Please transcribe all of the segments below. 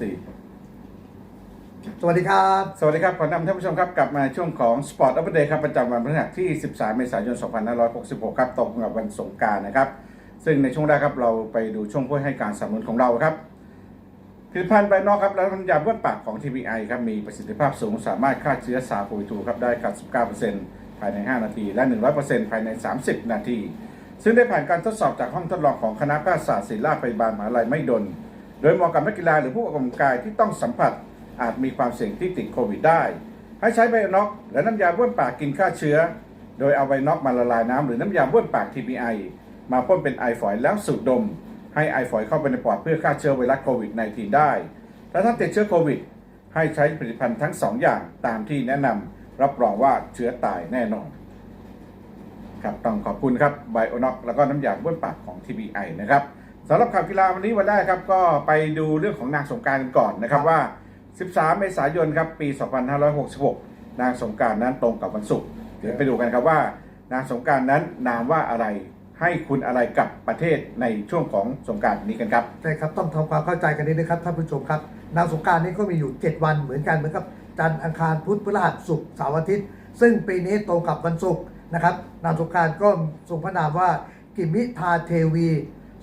สี่สวัสดีครับ สวัสดีครับ ขอนำท่านผู้ชมครับ กลับมาช่วงของ Sport Up Day ครับ ประจำวันพฤหัสที่ 13 เมษายน 2566 ครับ ตรงกับวันสงกรารนะครับ ซึ่งในช่วงแรกครับเราไปดูช่วงผู้ให้การสนับสนุนของเราครับผลิตภัณฑ์ใบนอกครับและน้ำยาบ้วนปากของ TPI ครับมีประสิทธิภาพสูงสามารถฆ่าเชื้อซาโควิด2ครับได้99%ภายใน 5 นาที และ 100%ภายใน 30 นาที ซึ่งได้ผ่านการทดสอบจากห้องทดลองของคณะแพทยศาสตร์ศิริราชพยาบาลมหาลัยไม่ดนโดยเหมาะกับนักกีฬาหรือผู้ออกกำลังกายที่ต้องสัมผัสอาจมีความเสี่ยงที่ติดโควิดได้ ให้ใช้ไบโอน็อกและน้ำยาบ้วนปากกินฆ่าเชื้อ โดยเอาไบโอน็อกมาละลายน้ำหรือน้ำยาบ้วนปาก TPI มาพ่นเป็นไอฝอยแล้วสูดดม ให้ไอฝอยเข้าไปในปอดเพื่อฆ่าเชื้อไวรัสโควิด -19 ได้และถ้าติดเชื้อโควิด ให้ใช้ผลิตภัณฑ์ทั้งสองอย่างตามที่แนะนำรับรองว่าเชื้อตายแน่นอนครับต้องขอบคุณครับไบโอน็อกแล้วก็น้ำยาบ้วนปากของ TBI นะครับ สำหรับข่าวกีฬาวันนี้วันแรกครับก็ไปดูเรื่องของนางสงกรารกันก่อนนะครับว่า 13 เมษายนครับปี 2566 นางสงกรารนั้นตรงกับวันศุกร์เดี๋ยวไปดูกันครับว่า นางสงกรารนั้นนามว่าอะไรให้คุณอะไรกับประเทศในช่วงของสงกรารนี้กันครับใช่ครับต้องทำความเข้าใจกันนิดนะครับท่านผู้ชมครับ นางสงกรารนี้ก็มีอยู่ 7 วันเหมือนกันเหมือนกับจันทร์อังคารพุธพฤหัสศุกร์เสาร์อาทิตย์ ซึ่งปีนี้ตรงกับวันศุกร์นะครับนางสงกรารก็ทรงพระนามว่ากิมิทาเทวี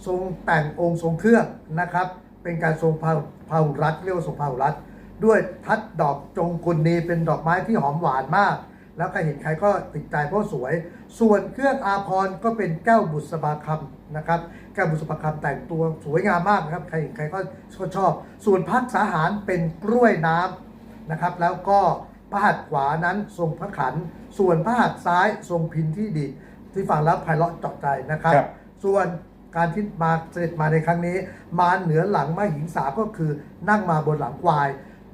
ทรงแต่งองค์ทรงเครื่องนะครับ เป็นการทรงพาพาหุรัตน์เรียกว่าทรงพาหุรัตน์ด้วยทัดดอกจงกุลนีเป็นดอกไม้ที่หอมหวานมาก แล้วใครเห็นใครก็ติดใจเพราะสวย ส่วนเครื่องอาภรณ์ก็เป็นแก้วบุษบาคำนะครับแก้วบุษบาคำแต่งตัวสวยงามมากนะครับใครเห็นใครก็ชอบ ส่วนพักษาหารเป็นกล้วยน้ำนะครับ แล้วก็พระหัตถ์ขวานั้นทรงพระขัน ส่วนพระหัตถ์ซ้ายทรงพินที่ดีดที่ฟังแล้วไพเราะเจาะใจนะครับครับส่วน การที่มาเสด็จมาในครั้งนี้ มาเหนือหลังมหิงสาก็คือนั่งมาบนหลังควาย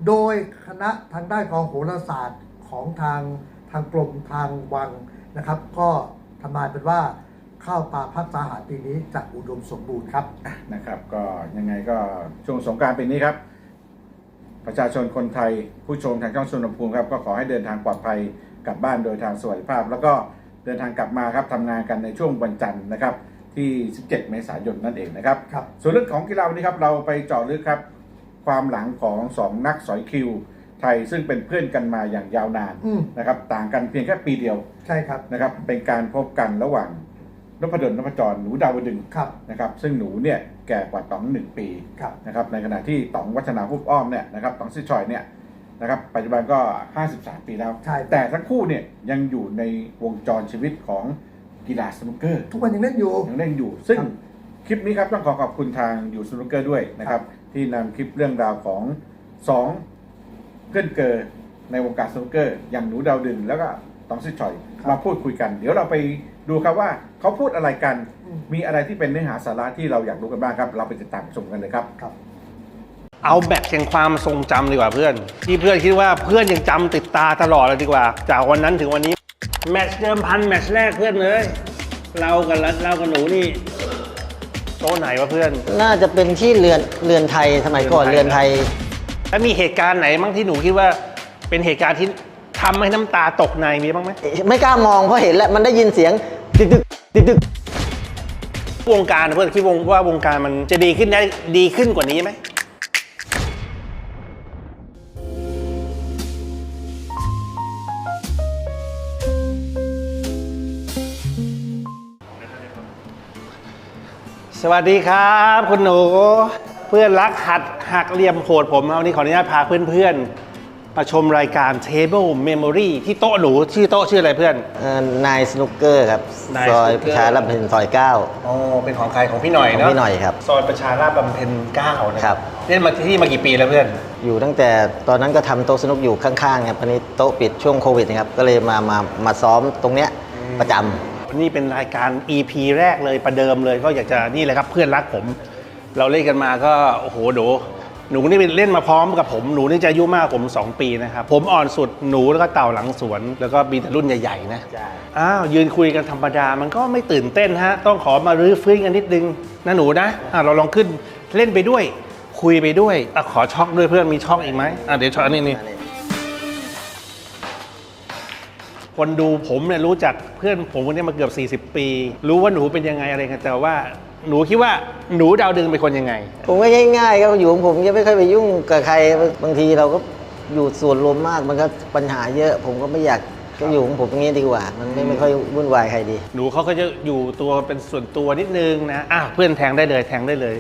โดยคณะทางด้านของโหราศาสตร์ของทางทางกรมทางวังนะครับ ก็ทำนายเป็นว่าข้าวปลาพักษาหารปีนี้จะอุดมสมบูรณ์ครับ นะครับ ก็ยังไงก็ช่วงสงกรารปีนี้ครับ ประชาชนคนไทยผู้ชมทางช่องชนภูมิครับ ก็ขอให้เดินทางปลอดภัยกลับบ้านโดยทางสวัสดิภาพ แล้วก็เดินทางกลับมาครับทำงานกันในช่วงวันจันทร์นะครับ ที่ 17 เมษายนนั่นเองนะครับครับ ส่วนเรื่องของกีฬาวันนี้ครับเราไปเจาะลึกครับ ความหลังของสองนักสอยคิว ไทยซึ่งเป็นเพื่อนกันมาอย่างยาวนานอืม นะครับต่างกันเพียงแค่ปีเดียวใช่ครับนะครับเป็นการพบกันระหว่างนพดลนพจรหนูดาวดึงส์ครับนะครับซึ่งหนูเนี่ยแก่กว่าต๋องหนึ่งปี ครับ นะครับในขณะที่ต๋องวัฒนาภุบอ้อมเนี่ยนะครับต๋องซิชอยเนี่ยนะครับปัจจุบันก็ 53 ปีแล้ว ใช่ แต่ทั้งคู่เนี่ยยังอยู่ในวงจรชีวิตของ กีฬาสนุกเกอร์ ทุกวันยังเล่นอยู่ ยังเล่นอยู่ ซึ่งครับคลิปนี้ครับต้องขอขอบคุณทางอยู่สนุกเกอร์ด้วยนะครับ ที่นำคลิปเรื่องราวของสองเพื่อนเกอร์ในวงการสนุกเกอร์ อย่างหนูดาวดึงแล้วก็ตองซิชอยมาพูดคุยกัน เดี๋ยวเราไปดูครับว่าเขาพูดอะไรกันอืมมีอะไรที่เป็นเนื้อหาสาระที่เราอยากรู้กันบ้างครับ เราไปติดตามชมกันเลยครับ ครับ เอาแบตแห่งความทรงจำดีกว่าเพื่อน ที่เพื่อนคิดว่าเพื่อนยังจำติดตาตลอดเลยดีกว่า จากวันนั้นถึงวันนี้ แมตช์เดิมพันแมตช์แรกเพื่อนเลย เรากับรัฐเรากับหนูนี่โต๊ะไหนวะเพื่อน น่าจะเป็นที่เรือนเรือนไทยสมัยก่อนเรืเรืออนนไทไทยยแล้วมีเหตุการณ์ไหนบ้างที่หนูคิดว่าเป็นเหตุการณ์ที่ทำให้น้ำตาตกในมีบ้างไหมไม่กล้ามองเพราะเห็นแล้วมันได้ยินเสียงตึกตึกตึกตึกวงการเพื่อนคิดวงว่าวงการมันจะดีขึ้นได้ดีขึ้นกว่านี้ไหม วัสดีครับ คุณหนูเพื่อนรักหัดหักเหลี่ยมโหดผมวันนี้ขออนุญาตพาเพื่อนๆมาชมรายการ Table Memory ที่โต๊ะหนูชื่อโต๊ะชื่ออะไรเพื่อน เอ่อนายสนุกเกอร์ครับ นายซอยสนุกเกอร์ ประชารับเพ็ญซอยเก้า อ๋อเป็นของใครของพี่หน่อยของเนาะพี่หน่อยครับซอยประชาราษฎร์บำเพ็ญ9นะครับ เล่นมาที่นี่มากี่ปีแล้วเพื่อน อยู่ตั้งแต่ตอนนั้นก็ทำโต๊ะสนุกอยู่ข้างๆครับตอนนี้โต๊ะปิดช่วงโควิดนะครับก็เลยมามามาซ้อมตรงเนี้ยประจำ นี่เป็นรายการ EP แรกเลยประเดิมเลยก็อยากจะนี่เลยครับเพื่อนรักผม เราเล่นกันมาก็โอ้โหหนูหนูนี่เป็นเล่นมาพร้อมกับผมหนูนี่จะอายุมากกว่าผม 2 ปีนะครับผมอ่อนสุดหนูแล้วก็เต่าหลังสวน แล้วก็มีแต่รุ่นใหญ่ๆนะใช่อ้าวยืนคุยกันธรรมดามันก็ไม่ตื่นเต้นฮะต้องขอมารื้อฟื้นกันนิดนึงนะหนูนะอะเราลองขึ้นเล่นไปด้วย คุยไปด้วยอะขอช็อกด้วยเพื่อนมีช็อกอีกไหมอะเดี๋ยวช็อกอันนี้ คนดูผมเนี่ยรู้จักเพื่อนผมคนนี้มาเกือบ 40 ปี รู้ว่าหนูเป็นยังไงอะไรกันแต่ว่าหนูคิดว่าหนูดาวดึงเป็นคนยังไง ผมก็ง่ายๆครับอยู่ของผมจะไม่ค่อยไปยุ่งกับใครบางทีเราก็อยู่ส่วนรวมมากมันก็ปัญหาเยอะ ผมก็ไม่อยากก็อยู่ของผมอย่างนี้ดีกว่า มันไม่ไม่ค่อยวุ่นวายใครดี หนูเขาก็จะอยู่ตัวเป็นส่วนตัวนิดนึงนะอะเพื่อนแทงได้เลยแทงได้เลย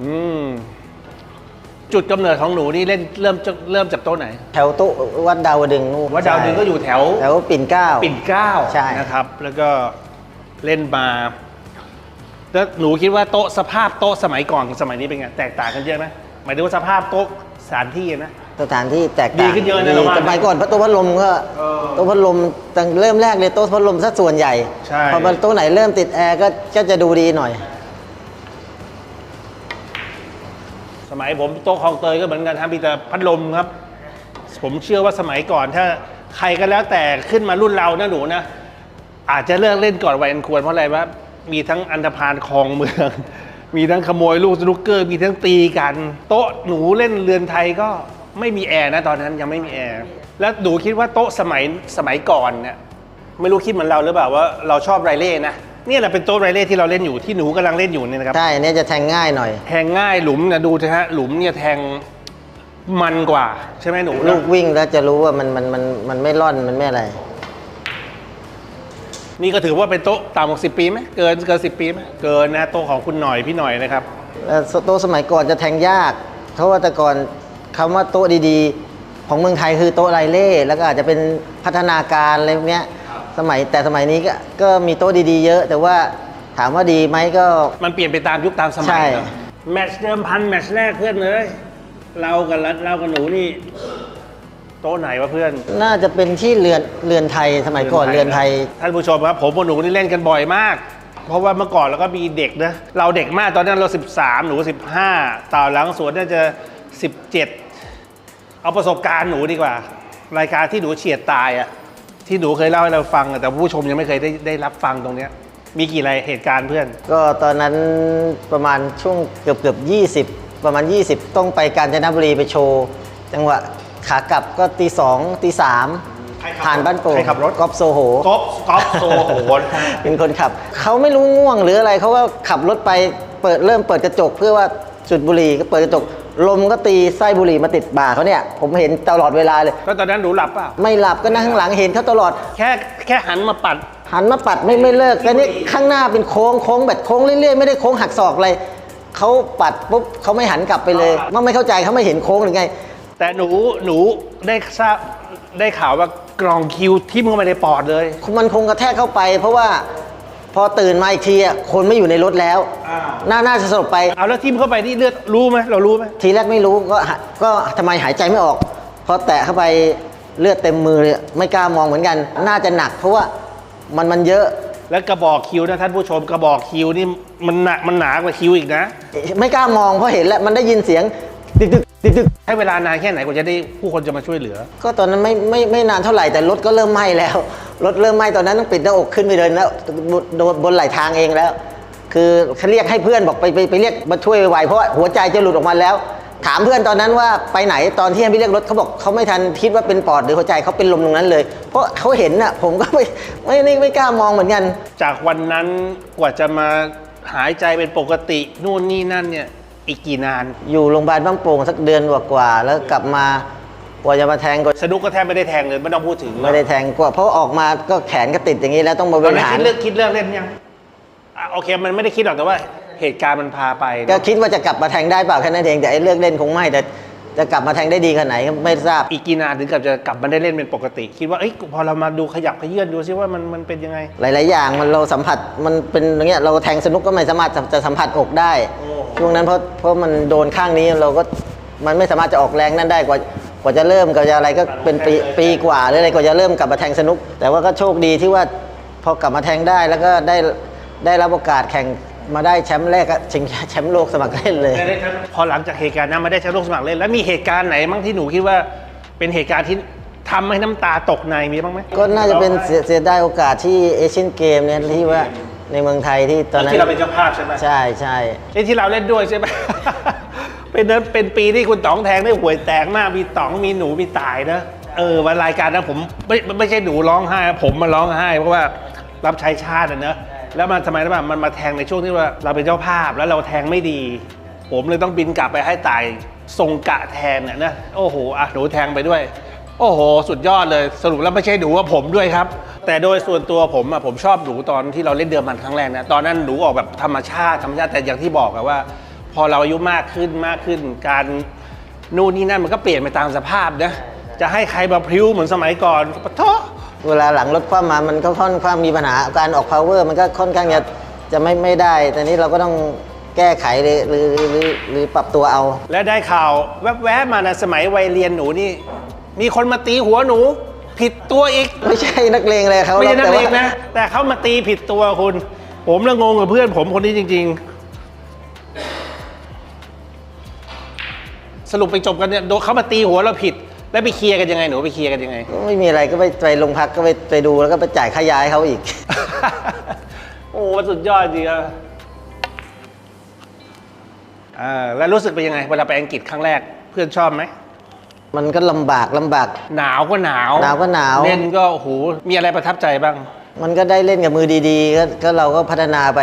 อืม จุดกำเนิดของหนูนี่เล่นเริ่มจากเริ่มจากโต๊ะไหน แถวโต๊ะวัดดาวดึงนู่นวัดดาวดึงก็อยู่แถว แถวปิ่นเกล้า ปิ่นเกล้าใช่ นะครับ แล้วก็เล่นมาแล้วหนูคิดว่าโต๊ะสภาพโต๊ะสมัยก่อนกับสมัยนี้เป็นไงแตกต่างกันเยอะไหมหมายถึงว่าสภาพโต๊ะสถานที่นะ สถานที่แตกต่างดีขึ้นเยอะนะเราว่าสมัยก่อนโต๊ะพัดลมก็เออโต๊ะพัดลมตั้งเริ่มแรกเลยโต๊ะพัดลมซะส่วนใหญ่ใช่ พอมาโต๊ะไหนเริ่มติดแอร์ก็ก็จะดูดีหน่อย ส มัยผมโต๊ะคลองเตยก็เหมือนกันครับมีแต่พัดลมครับ ผมเชื่อว่าสมัยก่อนถ้าใครก็แล้วแต่ขึ้นมารุ่นเรานะหนูนะ อาจจะเลิกเล่นก่อนวัยอันควรเพราะอะไรวะมีทั้งอันธพาลคลองเมือง มีทั้งขโมยลูกสนุกเกอร์ มีทั้งตีกัน โต๊ะหนูเล่นเรือนไทยก็ไม่มีแอร์นะตอนนั้นยังไม่มีแอร์แล้วหนูคิดว่าโต๊ะสมัยสมัยก่อนเนี่ยไม่รู้คิดเหมือนเราหรือเปล่าว่าเราชอบไรเล่นะ นี่ยแหละเป็นโต๊ะไรเล่ที่เราเล่นอยู่ที่หนูกำลังเล่นอยู่เนี่ยนะครับ ใช่อันนี้จะแทงง่ายหน่อย แทงง่ายหลุมเนี่ยดูนะฮะหลุมเนี่ยแทงมันกว่า ใช่ไหมหนูลูนะกวิ่งแล้วจะรู้ว่ามันมันมันมันไม่ร่อนมันไม่อะไร นี่ก็ถือว่าเป็นโต๊ะต่ำกว่าสิปีไหมเกินเกินสิปีไหมเกินนะโต๊ะของคุณหน่อยพี่หน่อยนะครับแล้วโต๊ะสมัยก่อนจะแทงยาก เพราะว่าแต่ก่อนคำว่าโต๊ะดีๆ ของเมืองไทยคือโต๊ะไรเล่แล้วก็อาจจะเป็นพัฒนาการอะไรพวกเนี้ย สมัยแต่สมัยนี้ก็ก็มีโต๊ะดีๆ เยอะ แต่ว่าถามว่าดีไหมก็ มันเปลี่ยนไปตามยุคตามสมัใช่ ยเนอะแมตช์เดิมพันแมตช์แรกเพื่อนเลย เรากับรัฐเรากับหนูนี่ โต๊ะไหนวะเพื่อนน่าจะเป็นที่เรือนเรือนไทยสมัยก่อนเรือนไทย ท่านผู้ชมครับ ผมกับหนูนี่เล่นกันบ่อยมาก เพราะว่าเมื่อก่อนเราก็มีเด็กนะ เราเด็กมากตอนนั้นเรา 13 หนู 15ต่อหลังสวนน่าจะ 17 เอาประสบการณ์หนูดีกว่า รายการที่หนูเฉียดตายอะ ที่หนูเคยเล่าให้เราฟังอะแต่ผู้ชมยังไม่เคยได้ได้รับฟังตรงเนี้ย มีกี่รายเหตุการณ์เพื่อน ก็ตอนนั้นประมาณช่วงเกือบเกือบยี่สิบประมาณ 20 ต้องไปกาญจนบุรีไปโชว์จังหวะขากลับก็ตีสองตีสามใครขับผ่านบ้านโป่งใครขับรถ กอบโซโห ก๊อฟก๊อฟโซโหน เป็นคนขับ เขาไม่รู้ง่วงหรืออะไรเขาก็ขับรถไปเปิดเริ่มเปิดกระจก เพื่อว่าจุดบุหรี่ก็เปิดกระจก ลมก็ตีไส้บุหรี่มาติดบ่าเขาเนี่ย ผมเห็นตลอดเวลาเลย แล้วตอนนั้นหนูหลับเปล่าไม่หลับก็นั่งข้างหลังเห็นเขาตลอด แค่แค่หันมาปัด หันมาปัดไม่ไม่เลิกแต่นี่ข้างหน้าเป็นโค้งโค้งแบบโค้งเรื่อยๆ ไม่ได้โค้งหักศอกเลยเขาปัดปุ๊บเขาไม่หันกลับไปเลยว่าไม่เข้าใจเขาไม่เห็นโค้งหรือไง แต่หนูหนูได้ทราบได้ข่าวว่ากรองคิวที่มึงไปในปอดเลย มันคงกระแทกเข้าไป เพราะว่าพ อตื่นมาอีกทีอะคนไม่อยู่ในรถแล้วอ้าวน่าน่าจะสลบไป เอาแล้วทิมเข้าไปนี่เลือดรู้ไหมเรารู้ไหมทีแรกไม่รู้ก็หาก็ทำไมหายใจไม่ออก พอแตะเข้าไปเลือดเต็มมือเลยไม่กล้ามองเหมือนกัน น่าจะหนักเพราะว่ามันมันเยอะ แล้วกระบอกคิวนะท่านผู้ชมกระบอกคิวนี่มันหนักมันหนากว่าคิวอีกนะ ไม่กล้ามองเพราะเห็นแล้วมันได้ยินเสียงดึก ดึกดึกดึกให้เวลานานแค่ไหนกว่าจะได้ผู้คนจะมาช่วยเหลือ ก็ตอนนั้นไม่ไม่ไม่นานเท่าไหร่แต่รถก็เริ่มไหม้แล้ว รถเริ่มไหม้ตอนนั้นต้องปิดหน้าอกขึ้นไปเลยแล้วโดนบนไหลทางเองแล้ว คือเขาเรียกให้เพื่อนบอกไปไปไปเรียกมาช่วยไวๆเพราะว่าหัวใจจะหลุดออกมาแล้ว ถามเพื่อนตอนนั้นว่าไปไหนตอนที่ให้ไปเรียกรถเขาบอกเขาไม่ทันคิดว่าเป็นปอดหรือหัวใจเขาเป็นลมตรงนั้นเลย เพราะเขาเห็นน่ะผมก็ไม่ไม่ไม่ไม่กล้ามองเหมือนกัน จากวันนั้นกว่าจะมาหายใจเป็นปกตินู่นนี่นั่นเนี่ย อีกกี่นาน อยู่โรงพยาบาลบางโป่งสักเดือนกว่าๆแล้วกลับมากว่าจะมาแทงก็สนุกก็แทบไม่ได้แทงเลยไม่ต้องพูดถึงไม่ได้แทงกว่าเพราะออกมาก็แขนก็ติดอย่างนี้แล้วต้องมาบตอนรินั้นหารคิดเลิกคิดเลิกเล่นยังอะโอเค มันไม่ได้คิดหรอกแต่ว่าเหตุการณ์มันพาไปก็คิดว่าจะกลับมาแทงได้เปล่าแค่นั้นเองแต่ไอ้เลิกเล่นคงไม่แต่ จะกลับมาแทงได้ดีขนาดไหนก็ไม่ทราบ อีกกี่นานถึงกับจะกลับมาได้เล่นเป็นปกติ คิดว่าเอ้ยพอเรามาดูขยับขยื่นดูซิว่ามันมันเป็นยังไง หลาย ๆ อย่างมันเราสัมผัสมันเป็นอย่างเงี้ยเราแทงสนุกก็ไม่สามารถจะจะสัมผัสอกได้ ช่วงนั้นเพราะเพราะมันโดนข้างนี้เราก็มันไม่สามารถจะออกแรงนั่นได้กว่ากว่าจะเริ่มกว่าจะอะไรก็เป็นปีปีกว่าหรืออะไรกว่าจะเริ่มกลับมาแทงสนุก แต่ว่าก็โชคดีที่ว่าพอกลับมาแทงได้แล้วก็ได้ได้รับโอกาสแข่ง มาได้แชมป์แรกก็ชิงแชมป์โลกสมัครเล่นเลย พอหลังจากเหตุการณ์นั้นมาได้แชมป์โลกสมัครเล่น แล้วมีเหตุการณ์ไหนบ้างที่หนูคิดว่าเป็นเหตุการณ์ที่ทำให้น้ำตาตกในมีบ้างไหมก็น่าจะเป็นเสียเสียดายโอกาสที่เอเชียนเกมเนี่ยที่ว่าในเมืองไทยที่ตอนนั้นที่เราเป็นเจ้าภาพใช่ไหมใช่ใช่นี่ที่เราเล่นด้วยใช่ไหมเป็นนั้นเป็นปีที่คุณต๋องแทงได้หวยแตกมากมีต๋องมีหนูมีตายนะเออวันรายการนั้นผมไม่ไม่ใช่หนูร้องไห้ ผมมาร้องไห้ เพราะว่ารับใช้ชาติอะเนอะ แล้วมันทำไมรู้ป่ะมันมาแทงในช่วงที่ว่าเราเป็นเจ้าภาพแล้วเราแทงไม่ดี ผมเลยต้องบินกลับไปให้ตายทรงกะแทนเนี่ยนะโอ้โหอะหนูแทงไปด้วย โอ้โห สุดยอดเลยสรุปแล้วไม่ใช่หนูว่าผมด้วยครับ แต่โดยส่วนตัวผมอะผมชอบหนูตอนที่เราเล่นเดือมันครั้งแรกนะตอนนั้นหนูออกแบบธรรมชาติธรรมชาติแต่อย่างที่บอกอะว่า พอเราอายุมากขึ้นมากขึ้น การนู่นนี่นั่นมันก็เปลี่ยนไปตามสภาพนะจะให้ใครมาพริ้วเหมือนสมัยก่อนปะท้อ เวลาหลังรถคว่ำมามันก็ค่อนข้างมีปัญหาการออก power มันก็ค่อนข้างจะจะไม่ไม่ได้แต่นี้เราก็ต้องแก้ไขหรือหรือหรือหรือปรับตัวเอา และได้ข่าวแวบๆมานะสมัยวัยเรียนหนูนี่ มีคนมาตีหัวหนู ผิดตัวอีก ไม่ใช่นักเลงเลยเขาไม่ใช่นักแต่เลว่างนะ แต่เขามาตีผิดตัวคุณ ผมละงงกับเพื่อนผมคนนี้จริง ๆ สรุปไปจบกันเนี่ยโดนเขามาตีหัวเราผิด แล้วไปเคลียร์กันยังไงหนูไปเคลียร์กันยังไง ก็ไม่มีอะไรก็ไปไปโรงพักก็ไปไปดูแล้วก็ไปจ่ายค่าย้ายเขาอีก โอ้มันสุดยอดจริงอะอ่าแล้วรู้สึกเป็นยังไงเวลาไปอังกฤษครั้งแรกเพื่อนชอบไหมมันก็ลำบากลำบาก หนาวก็หนาวหนาวก็หนาว เล่นก็โอ้โหมีอะไรประทับใจบ้าง มันก็ได้เล่นกับมือดีๆก็ก็เราก็พัฒนาไป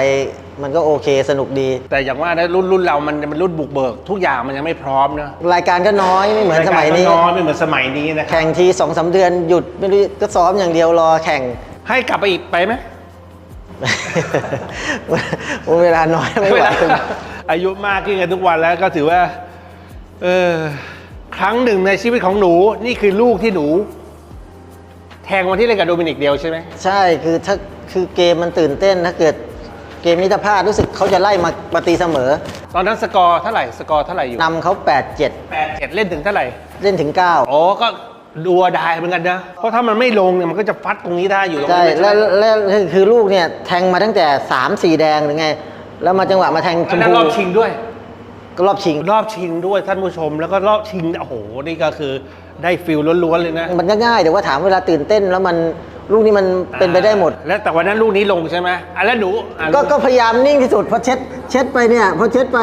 มันก็โอเคสนุกดี แต่อย่างว่านะรุ่นรุ่นเรามันมันรุ่นบุกเบิก ทุกอย่างมันยังไม่พร้อมนะรายการก็น้อยไม่เหมือนสมัยนี้ รากาก็น้อยไม่เหมือนสมัยนี้นะครับแข่งทีสองสาเดือนหยุดไม่รู้ก็ซ้อมอย่างเดียวรอแข่ง ให้กลับไปอีกไปไหม เวลาน้อยไม่ไหว อายุมากขึ้นกันทุกวันแล้วก็ถือว่า เออครั้งหนึ่งในชีวิตของหนู นี่คือลูกที่หนู แทงวันที่เล่นกับโดมินิกเดียวใช่ไหมใช่คือถ้าคือเกมมันตื่นเต้นถ้าเกิดเกมนี้ถ้าพลาดรู้สึกเขาจะไล่มามาตีเสมอตอนนั้นสกอร์เท่าไหร่สกอร์เท่าไหร่อยู่นำเขา8แปดเจ็ดเล่นถึงเท่าไหร่7เล่นถึง9โอ้ก็ดัวดายเหมือนกันนะ เพราะถ้ามันไม่ลงเนี่ยมันก็จะฟัดตรงนี้ได้อยู่ตรงใช่นี้ไม่แล้ใช่วแล้วแล้วคือลูกเนี่ยแทงมาตั้งแต่ 3 4 แดงหรือไง แล้วมาจังหวะมาแทงชอันมนั้นพูรอบชิงด้วย ก็รอบชิง รอบชิงด้วยท่านผู้ชมแล้วก็รอบชิงโอ้โหนี่ก็คือ ได้ฟิลล้วนๆเลยนะ มันก็ง่ายแต่ว่าถามเวลาตื่นเต้นแล้วมันลูกนี้มันเป็นไปได้หมด แล้วแต่วันนั้นลูกนี้ลงใช่ไหมอะแล้วหนูอะก็ก็พยายามนิ่งที่สุดพอเช็ดเช็ดไปเนี่ยพอเช็ดไป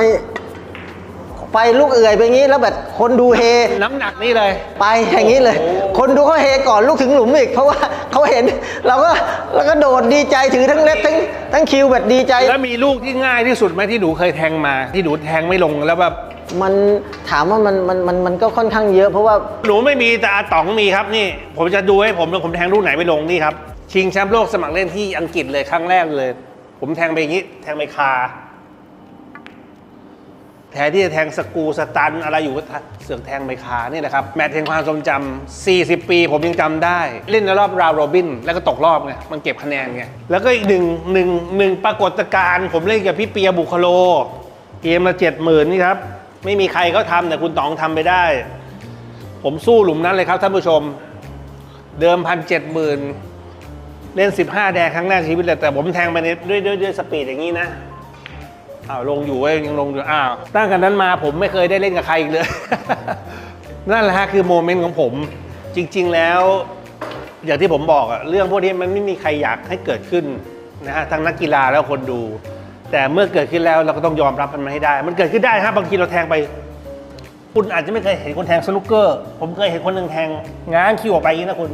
ไปลูกเอื่อยไปงี้แล้วแบบคนดูเฮ น้ำหนักนี่เลย ไปอย่างนี้เลย คนดูเขาเฮก่อนลูกถึงหลุมอีก เพราะว่าเขาเห็นเราก็เราก็โดดดีใจถือทั้งเล็บทั้งทั้งคิวแบบดีใจ แล้วมีลูกที่ง่ายที่สุดไหมที่หนูเคยแทงมา ที่หนูแทงไม่ลงแล้วแบบมันถามว่ามันมันมันมันก็ค่อนข้างเยอะ เพราะว่าหนูไม่มีแต่อาต๋องมีครับนี่ ผมจะดูให้ผมแล้วผมแทงลูกไหนไม่ลงนี่ครับชิงแชมป์โลกสมัครเล่นที่อังกฤษเลยครั้งแรกเลย ผมแทงไปอย่างนี้ แทงไปคา แทนที่จะแทงสกูสตันอะไรอยู่ก็เสือกแทงไปคานี่แหละครับ แมตช์แห่งความทรงจำ 40 ปีผมยังจำได้ เล่นในรอบราวโรบิน แล้วก็ตกรอบไง มันเก็บคะแนนไง แล้วก็อีกหนึ่งหนึ่งหนึ่งปรากฏการณ์ผมเล่นกับพี่เปียบุคโล เกมละเจ็ดหมื่นนี่ครับ ไม่มีใครเขาทำแต่คุณต๋องทำไปได้ ผมสู้หลุมนั้นเลยครับท่านผู้ชม เดิมพันเจ็ดหมื่นเล่น 15 แดงครั้งแรกชีวิตเลยแต่ผมแทงไปในด้วยด้วยด้วยสปีดอย่างนี้นะ อ้าวลงอยู่เว้ยยังลงอยู่อ้าวตั้งแต่นั้นมาผมไม่เคยได้เล่นกับใครอีกเลย นั่นแหละฮะคือโมเมนต์ของผม จริง ๆ แล้ว อย่างที่ผมบอกอะเรื่องพวกนี้มันไม่มีใครอยากให้เกิดขึ้นนะฮะทั้งนักกีฬาแล้วคนดู แต่เมื่อเกิดขึ้นแล้วเราก็ต้องยอมรับมันมาให้ได้ มันเกิดขึ้นได้ฮะบางทีเราแทงไป คุณอาจจะไม่เคยเห็นคนแทงสนุกเกอร์ ผมเคยเห็นคนหนึ่งแทงง้างคิวออกไปอย่างนี้นะคุณ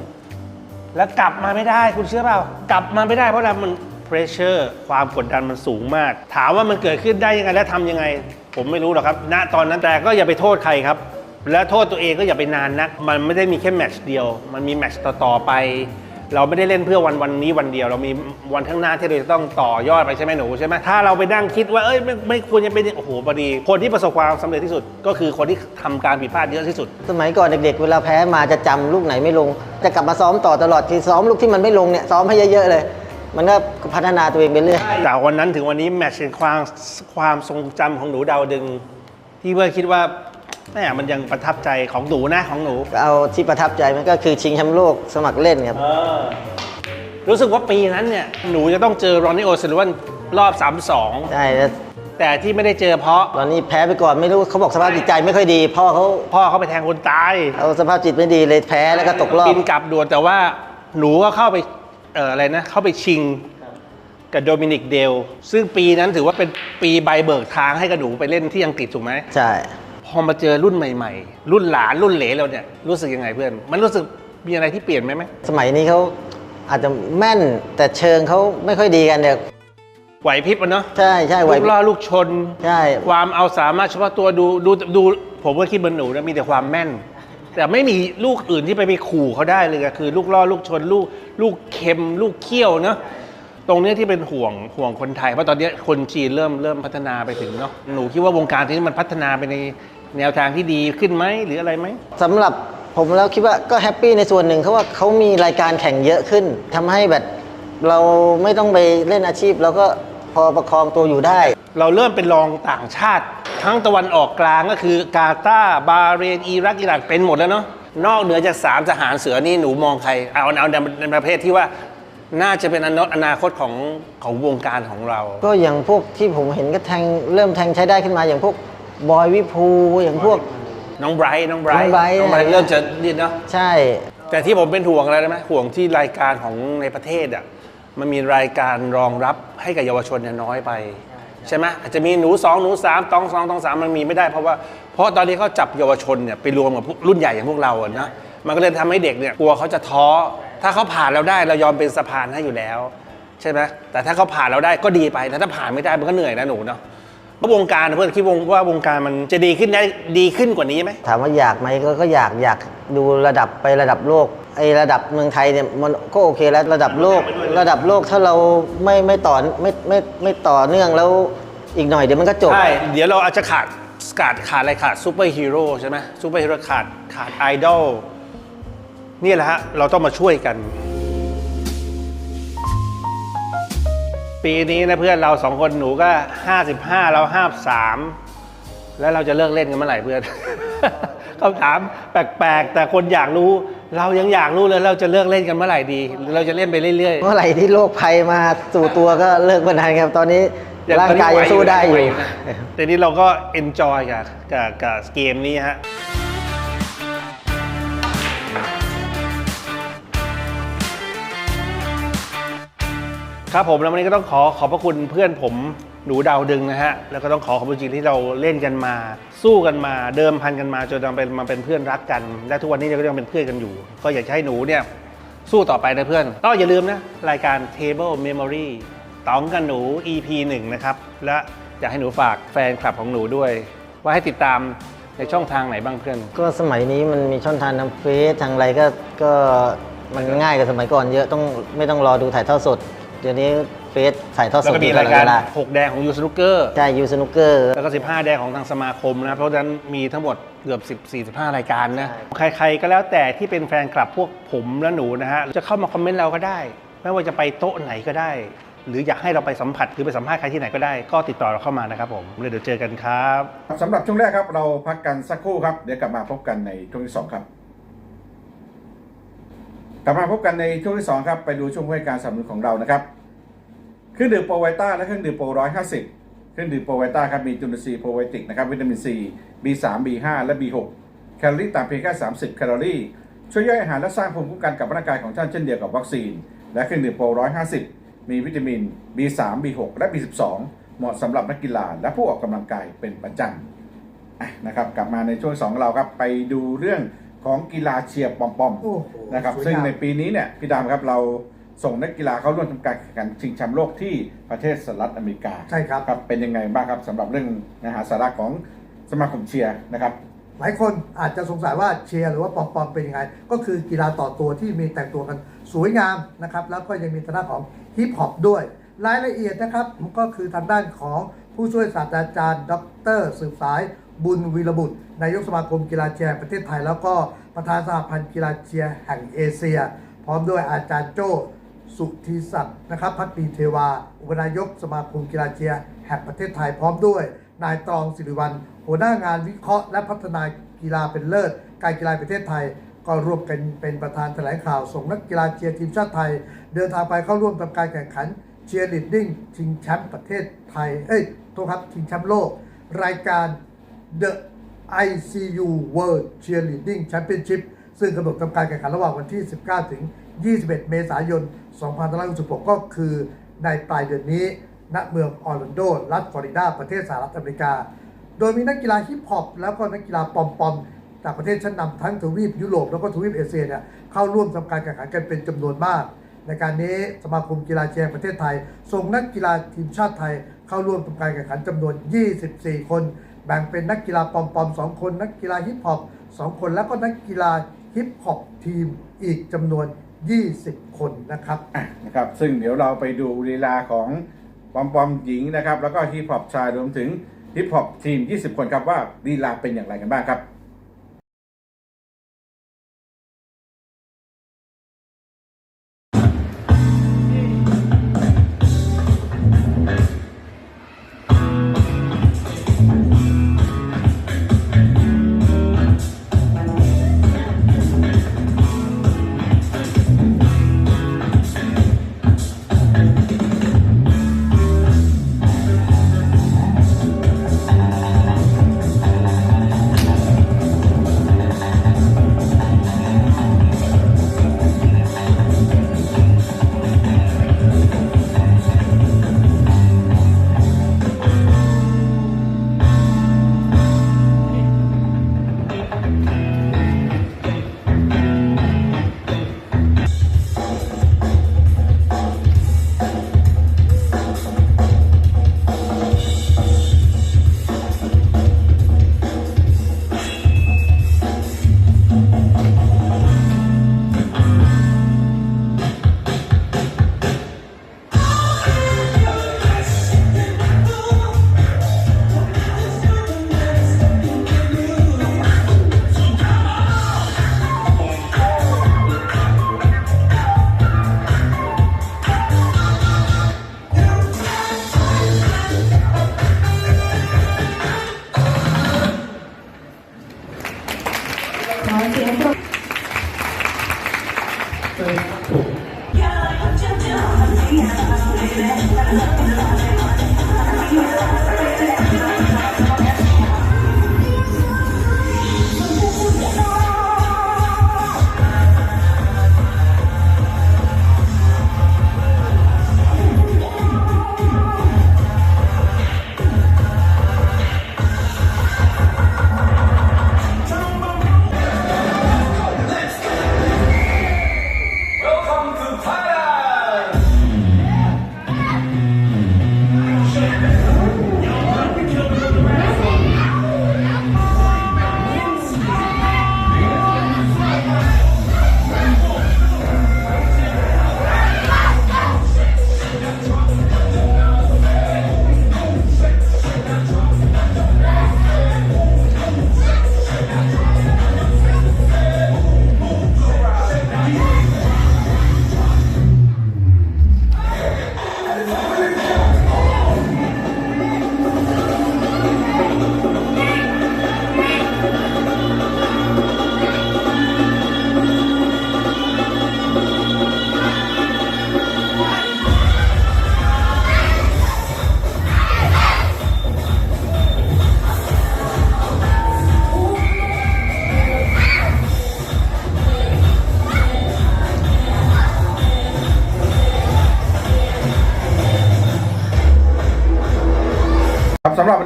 แล้วกลับมาไม่ได้คุณเชื่อเปล่ากลับมาไม่ได้เพราะอะไรมัน เพรสเชอร์ความกดดันมันสูงมาก ถามว่ามันเกิดขึ้นได้ยังไงและทำยังไง ผมไม่รู้หรอกครับ ณตอนนั้นแต่ก็อย่าไปโทษใครครับ และโทษตัวเองก็อย่าไปนานนัก มันไม่ได้มีแค่แมตช์เดียว มันมีแมตช์ต่อๆไป เราไม่ได้เล่นเพื่อวันวันนี้วันเดียว เรามีวันข้างหน้าที่เราจะต้องต่อยอดไปใช่ไหมหนูใช่ไหมถ้าเราไปนั่งคิดว่าเอ้ยไม่ไม่ควรจะเป็นโอ้โหพอดี คนที่ประสบความสำเร็จที่สุด ก็คือคนที่ทำการผิดพลาดเยอะที่สุด สมัยก่อนเด็กๆ เวลาแพ้มาจะจำลูกไหนไม่ลง จะกลับมาซ้อมต่อตลอดที่ซ้อมลูกที่มันไม่ลงเนี่ยซ้อมให้เยอะๆเลย มันก็พัฒนาตัวเองไปเรื่อยจากวันนั้นถึงวันนี้แมตช์แห่งความความทรงจำของหนูดาวดึง ที่เพื่อนคิดว่าแม่มันยังประทับใจของหนูนะของหนูก็เอาที่ประทับใจมันก็คือชิงแชมป์โลกสมัครเล่นครับรู้สึกว่าปีนั้นเนี่ยหนูจะต้องเจอรอนนี่โอซิลวันรอบใช่แล้ว32แต่ที่ไม่ได้เจอเพราะตอนนี้แพ้ไปก่อนไม่รู้เขาบอกสภาพจิตใจไม่ค่อยดีพ่อเขาพ่อเขาไปแทงคนตายเอาสภาพจิตไม่ดีเลยแพ้แล้วก็ตกรอบบินกลับด่วนแต่ว่าหนูก็เข้าไปเอ่ออะไรนะ เข้าไปชิงกับโดมินิกเดล ซึ่งปีนั้นถือว่าเป็นปีใบเบิกทางให้กับหนูไปเล่นที่อังกฤษถูกไหม ใช่ พอมาเจอรุ่นใหม่ๆ รุ่นหลานรุ่นเหลนเราเนี่ยรู้สึกยังไงเพื่อน มันรู้สึกมีอะไรที่เปลี่ยนไหมไหมสมัยนี้เขาอาจจะแม่นแต่เชิงเขาไม่ค่อยดีกันเดี๋ยวไหวพริบมันเนาะใช่ใช่ไหวลูกล่อลูกชน ใช่ ความเอาสามารถเฉพาะตัวดูดูดูผมก็คิดเหมือนหนูนะมีแต่ความแม่น แต่ไม่มีลูกอื่นที่ไปไปขู่เขาได้เลยอะคือ ลูกล่อลูกชนลูกลูกเค็ม ลูกเคี้ยวเนาะตรงเนี้ยที่เป็นห่วงห่วงคนไทยเพราะตอนเนี้ยคนจีนเริ่มเริ่มพัฒนาไปถึงเนาะหนูคิดว่าวงการที่นี่มันพัฒนาไปในแนวทางที่ดีขึ้นไหมหรืออะไรไหม สำหรับผมแล้วคิดว่าก็แฮปปี้ในส่วนหนึ่งเขาว่าเขามีรายการแข่งเยอะขึ้นทำให้แบบเราไม่ต้องไปเล่นอาชีพเราก็ อประคองตัวอยู่ได้ เราเริ่มเป็นรองต่างชาติ ทั้งตะวันออกกลางก็คือกาตาร์บาห์เรนอิรักอิหร่านเป็นหมดแล้วเนาะนอกเหนือจากสามทหารเสือนี่หนูมองใคร เอาเอาในในประเภทที่ว่าน่าจะเป็นอนาคตของของวงการของเรา ก็อย่างพวกที่ผมเห็นก็แทงเริ่มแทงใช้ได้ขึ้นมาอย่างพวกบอยวิภูอย่างพวกน้องไบรท์น้องไบรท์น้องไบรท์น้องไบรท์เริ่มจะดีเนาะใช่ แต่ที่ผมเป็นห่วงอะไรรู้ไหมห่วงที่รายการของในประเทศอะ มันมีรายการรองรับให้กับเยาวชนเนี่ยน้อยไป ใช่ไหมอาจจะมีหนูสองหนูสามตองสองตองสามมันมีไม่ได้เพราะว่าเพราะตอนนี้เขาจับเยาวชนเนี่ยไปรวมกับพวกรุ่นใหญ่อย่างพวกเราอะนะมันก็เลยทำให้เด็กเนี่ยกลัวเขาจะท้อ ถ้าเขาผ่านเราได้เรายอมเป็นสะพานให้อยู่แล้ว ใช่ไหมแต่ถ้าเขาผ่านเราได้ก็ดีไปแต่ถ้าผ่านไม่ได้มันก็เหนื่อยนะหนูเนาะเพราะวงการเพื่อนคิดวงว่าวงการมันจะดีขึ้นได้ดีขึ้นกว่านี้ไหมถามว่าอยากไหมก็ก็อยากอยากดูระดับไประดับโลก ไอระดับเมืองไทยเนี่ยมันก็โอเคแล้วระดับโลกระดับโลกถ้าเราไม่ไม่ต่อไม่ไม่ไม่ต่อเนื่องแล้วอีกหน่อยเดี๋ยวมันก็จบ ใช่ เดี๋ยวเราอาจจะขาดขาดขาดอะไรขาดซูเปอร์ฮีโร่ใช่ไหมซูเปอร์ฮีโร่ขาดขาดไอดอลนี่แหละฮะ เราต้องมาช่วยกัน ปีนี้นะเพื่อนเราสองคนหนูก็ 55 เรา 53 แล้วเราจะเลิกเล่นกันเมื่อไหร่เพื่อน คำถามแปลกๆ แต่คนอยากรู้ เรายังอยากรู้เลยเราจะเลิกเล่นกันเมื่อไหร่ดีหรือเราจะเล่นไปเรื่อยๆเมื่อไหร่ที่โรคภัยมาสู่ตัวก็เลิกมานานครับตอนนี้ร่างกายยังสู้ได้อยู่แต่นี้เราก็ enjoy กับกับกับเกมนี้ฮะ ครับผมแล้ววันนี้ก็ต้องขอขอบพระคุณเพื่อนผม หนูดาวดึงนะฮะ แล้วก็ต้องขอขอบคุณจริงที่เราเล่นกันมา สู้กันมาเดิมพันกันมาจนมาเป็นมาเป็นเพื่อนรักกัน และทุกวันนี้เราก็ยังเป็นเพื่อนกันอยู่ ก็อยากให้หนูเนี่ยสู้ต่อไปนะเพื่อน ก็อย่าลืมนะ รายการ Table Memory ต๋องกับหนู EP 1 นะครับ และอยากให้หนูฝากแฟนคลับของหนูด้วย ว่าให้ติดตามในช่องทางไหนบ้างเพื่อน ก็สมัยนี้มันมีช่องทางทางเฟซทางอะไรก็ก็มันง่ายกว่าสมัยก่อนเยอะต้องไม่ต้องรอดูถ่ายทอดสด เดี๋ยวนี้ เฟซถ่ายทอดสแล้วดก็มีอยู่ตราลยอดการเวลา6แดงของยูสนุกเกอร์ ใช่ยูสนุกเกอร์ แล้วก็ 15 แดงของทางสมาคมนะ เพราะฉะนั้นมีทั้งหมดเกือบ10 45 รายการนะ ใครๆก็แล้วแต่ที่เป็นแฟนคลับพวกผมและหนูนะฮะ จะเข้ามาคอมเมนต์เราก็ได้ ไม่ว่าจะไปโต๊ะไหนก็ได้ หรืออยากให้เราไปสัมผัส หรือไปสัมภาษณ์ใครที่ไหนก็ได้ ก็ติดต่อเราเข้ามานะครับผมเดี๋ยวเจอกันครับ สำหรับช่วงแรกครับเราพักกันสักครู่ครับ เดี๋ยวกลับมาพบกันในช่วงที่สองครับ กลับมาพบกันในช่วงที่สองครับ ไปดูช่วงให้การสนับสนุนของเรานะครับ เครื่องดื่มโปรไวต้าและเครื่องดื่มโปรร้อยห้าสิบเครื่องดื่มโปรไวต้าครับมีจุลินทรีย์โปรไบโอติกนะครับวิตามินซี B3 B5 และ B6 แคลอรี่ต่ำเพียงแค่30 แคลอรี่ ช่วยย่อยอาหารและสร้างภูมิคุ้มกันกับร่างกายของท่านเช่นเดียวกับวัคซีน และเครื่องดื่มโปร150มีวิตามิน B3 B6 และ B12 เหมาะสำหรับนักกีฬาและผู้ออกกำลังกายเป็นประจำอะนะครับกลับมาในช่วงสองเราครับไปดูเรื่องของกีฬาเชียร์ปอมปอมโอ้โหนะครับสวยงามซึ่งในปีนี้เนี่ยพี่ดามครับเรา ส่งนักกีฬาเข้าร่วมทำการแข่งขันชิงแชมป์โลกที่ประเทศสหรัฐอเมริกาใช่ครับ ครับเป็นยังไงบ้างครับสำหรับเรื่องเนื้อหาสาระของสมาคมเชียร์นะครับ หลายคนอาจจะสงสัยว่าเชียร์หรือว่าปอมปอมเป็นยังไง ก็คือกีฬาต่อตัวที่มีแต่งตัวกันสวยงามนะครับ แล้วก็ยังมีทางด้านของฮิปฮอปด้วย รายละเอียดนะครับก็คือทางด้านของผู้ช่วยศาสตราจารย์ ดรสืบสายบุญวีรบุตรนายกสมาคมกีฬาเชียร์แห่งประเทศไทย แล้วก็ประธานสหพันธ์กีฬาเชียร์แห่งเอเชีย พร้อมด้วยอาจารย์โจ้ สุทธิศักดิ์นะครับพักดีเทวา อุปนายกสมาคมกีฬาเชียร์แห่งประเทศไทยพร้อมด้วย นายตรองสิริวัลหัวหน้างานวิเคราะห์และพัฒนากีฬาเป็นเลิศ การกีฬาประเทศไทย ก็ร่วมกันเป็นประธานแถลงข่าวส่งนักกีฬาเชียร์ทีมชาติไทย เดินทางไปเข้าร่วมทำการแข่งขันเชียร์ลีดดิ้งชิงแชมป์ประเทศไทยเอ้ยโทษครับชิงแชมป์โลก รายการ The ICU World Cheerleading Championship ซึ่งกำหนดทำการแข่งขันระหว่างวันที่ 19 ถึง 21 เมษายน 2566 ก็คือในปลายเดือนนี้ ณ เมืองออร์แลนโด รัฐฟลอริดา ประเทศสหรัฐอเมริกา โดยมีนักกีฬาฮิปฮอปแล้วก็นักกีฬาปอมปอมจากประเทศชั้นนำทั้งทวีปยุโรปแล้วก็ทวีปเอเชียเนี่ยเข้าร่วมทำการแข่งขันกันเป็นจำนวนมาก ในการนี้สมาคมกีฬาเชียร์ประเทศไทย ส่งนักกีฬาทีมชาติไทย เข้าร่วมทำการแข่งขันจำนวน 24 คน แบ่งเป็นนักกีฬาปอมปอมๆ2คน นักกีฬาฮิปฮอป2คน แล้วก็นักกีฬาฮิปฮอปทีมอีกจำนวน 20 คนนะครับะนะครับ ซึ่งเดี๋ยวเราไปดูลีลาของปอมปอมหญิงนะครับ แล้วก็ฮิปฮอปชายรวมถึงฮิปฮอปทีม 20 คนครับว่าลีลาเป็นอย่างไรกันบ้างครับ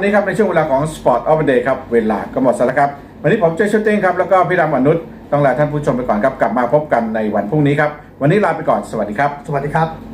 นี้ครับในช่วงเวลาของ Sport of the Day ครับ เวลาก็หมดแล้วครับ วันนี้ผมเจชุตติ้งครับแล้วก็พี่ดำอนุษย์ต้องลาท่านผู้ชมไปก่อนครับ กลับมาพบกันในวันพรุ่งนี้ครับ วันนี้ลาไปก่อนสวัสดีครับ สวัสดีครับ